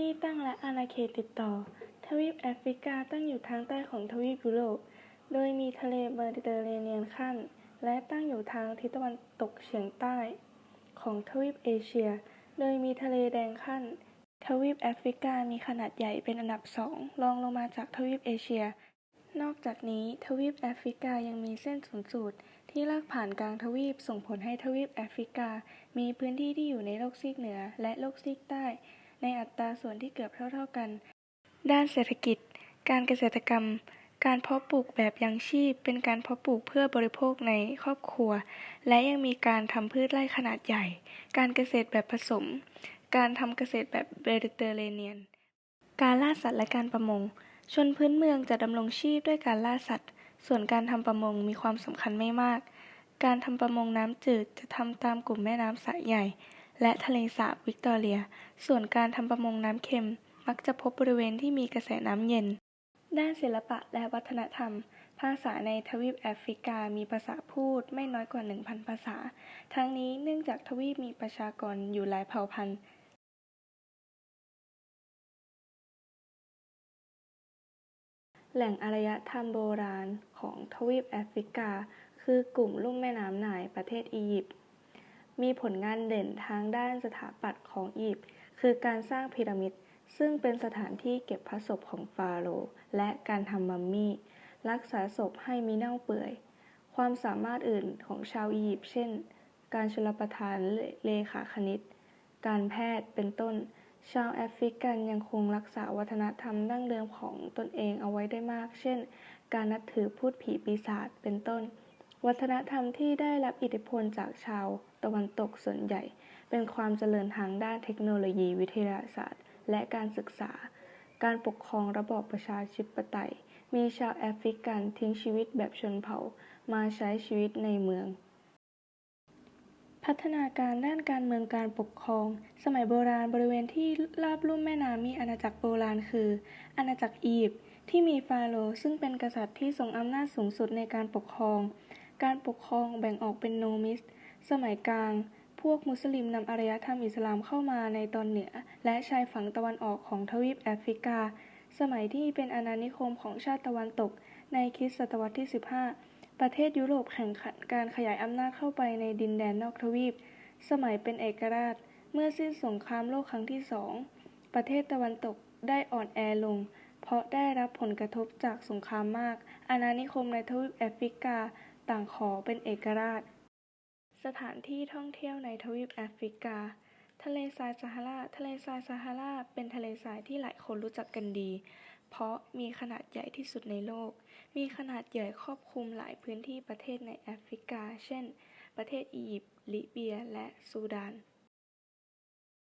ที่ตั้งและอาณาเขตติดต่อ ทวีปแอฟริกาตั้งอยู่ทางใต้ของทวีปยุโรป โดยมีทะเลเมดิเตอร์เรเนียนขั้น และตั้งอยู่ทางทิศตะวันตกเฉียงใต้ ของทวีปเอเชีย โดยมีทะเลแดงขั้น ทวีปแอฟริกามีขนาดใหญ่เป็นอันดับสองรองลงมาจากทวีปเอเชีย นอกจากนี้ทวีปแอฟริกายังมีเส้นศูนย์สูตรที่ลากผ่านกลางทวีปส่งผลให้ทวีปแอฟริกา มีพื้นที่ที่อยู่ในโลกซีกเหนือและโลกซีกใต้ ในอัตราส่วนที่เกือบเท่า ๆกัน ด้านเศรษฐกิจ การเกษตรกรรม การเพาะปลูกแบบยังชีพ เป็นการเพาะปลูกเพื่อบริโภคในครอบครัว และยังมีการทำพืชไร่ขนาดใหญ่ การเกษตรแบบผสม การทำเกษตรแบบเมดิเตอร์เรเนียน การล่าสัตว์และการประมง ชนพื้นเมืองจะดำรงชีพด้วยการล่าสัตว์ ส่วนการทำประมงมีความสำคัญไม่มาก การทำประมงน้ำจืดจะทำตามกลุ่มแม่น้ำสายใหญ่ และทะเลสาบวิกตอเรีย ส่วนการทำประมงน้ำเค็ม มักจะพบบริเวณที่มีกระแสน้ำเย็น ด้านศิลปะและวัฒนธรรม ภาษาในทวีปแอฟริกามีภาษาพูดไม่น้อยกว่า 1,000 ภาษา ทั้งนี้เนื่องจากทวีปมีประชากรอยู่หลายเผ่าพันธุ์แหล่งอารยธรรมโบราณของทวีปแอฟริกา คือกลุ่มลุ่มแม่น้ำไนล์ประเทศอียิปต์ มีผลงานเด่นทางด้านสถาปัตย์ของอียิปต์คือการสร้างพีระมิด ซึ่งเป็นสถานที่เก็บพระศพของฟาโรห์และการทำมัมมี่ รักษาศพให้มิเน่าเปื่อย ความสามารถอื่นของชาวอียิปต์เช่น การชลประทานเลขาคณิต การแพทย์เป็นต้น ชาวแอฟริกันยังคงรักษาวัฒนธรรมดั้งเดิมของตนเองเอาไว้ได้มาก เช่น การนับถือพูดผีปีศาจเป็นต้น วัฒนธรรมที่ได้รับอิทธิพลจากชาวตะวันตกส่วนใหญ่ เป็นความเจริญทางด้านเทคโนโลยีวิทยาศาสตร์ และการศึกษา การปกครองระบอบประชาธิปไตย มีชาวแอฟริกันทิ้งชีวิตแบบชนเผ่ามาใช้ชีวิตในเมืองพัฒนาการด้านการเมืองการปกครอง สมัยโบราณบริเวณที่ราบลุ่มแม่น้ำมีอาณาจักรโบราณคือ อาณาจักรอียิปต์ที่มีฟาโรห์ซึ่งเป็นกษัตริย์ที่ทรงอำนาจสูงสุดในการปกครอง การปกครองแบ่งออกเป็นโนมิส สมัยกลาง พวกมุสลิมนำอารยธรรมอิสลามเข้ามาในตอนเหนือ และชายฝั่งตะวันออกของทวีปแอฟริกา สมัยที่เป็นอาณานิคมของชาติตะวันตก ในคริสตศตวรรษที่ 15 ประเทศยุโรปแข่งขันการขยายอำนาจเข้าไปในดินแดนนอกทวีป สมัยเป็นเอกราช เมื่อสิ้นสงครามโลกครั้งที่สอง ประเทศตะวันตกได้อ่อนแอลง เพราะได้รับผลกระทบจากสงครามมาก อาณานิคมในทวีปแอฟริกา ต่างขอเป็นเอกราช สถานที่ท่องเที่ยวในทวีปแอฟริกา ทะเลทรายซาฮารา ทะเลทรายซาฮาราเป็นทะเลทรายที่หลายคนรู้จักกันดี เพราะมีขนาดใหญ่ที่สุดในโลก มีขนาดใหญ่ครอบคลุมหลายพื้นที่ประเทศในแอฟริกา เช่น ประเทศอียิปต์ ลิเบีย และซูดาน